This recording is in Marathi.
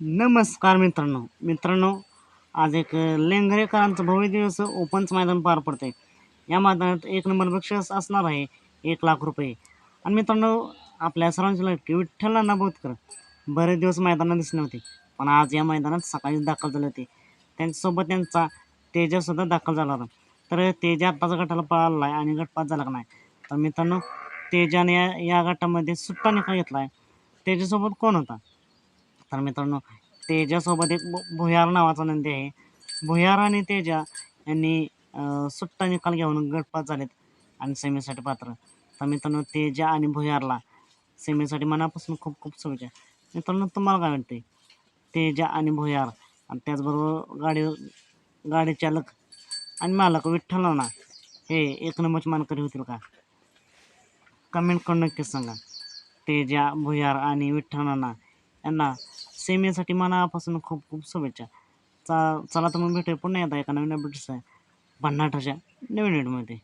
नमस्कार मित्रांनो. मित्रांनो आज एक लेंगरेकरांचं भव्य दिवस ओपनचं मैदान पार पडते या मैदानात एक नंबर बक्षीस असणार आहे एक लाख रुपये. आणि मित्रांनो आपल्या सर्वांची लक्की विठ्ठल बोधकर. बरेच दिवस मैदानात दिसले होते पण आज या मैदानात सकाळी दाखल झाले होते. त्यांच्यासोबत त्यांचा तेजासुद्धा दाखल झाला होता. तर तेजा आत्ताचा गटाला पळाला आहे आणि गटपात झाला का नाही? तर मित्रांनो तेजाने या या गटामध्ये सुट्टा निकाल घेतला आहे त्याच्यासोबत कोण होता? तर मित्रांनो तेजासोबत एक भु- भुयार नावाचा नंदी आहे. भुयार आणि तेजा यांनी सुट्टा निकाल घेऊन गटपात झालेत आणि सेमीसाठी पात्र. तर मित्रांनो तेजा आणि भुयारला सेमीसाठी मनापासून खूप खूप शुभेच्छा. मित्रांनो तुम्हाला काय वाटते तेजा आणि भुयार आणि त्याचबरोबर गाडी गाडी चालक आणि मालक विठ्ठल नाना हे एक नंबरचे मानकरी होतील का? कमेंट करून नक्कीच सांगा. तेजा भुयार आणि विठ्ठल नाना यांना सेमीसाठी मनापासून खूप खूप शुभेच्छा. चा चला तर मग भेटूया पुन्हा एकदा एका नवीन अपडेट्स आहे भन्नाटाच्या नवीन व्हिडिओमध्ये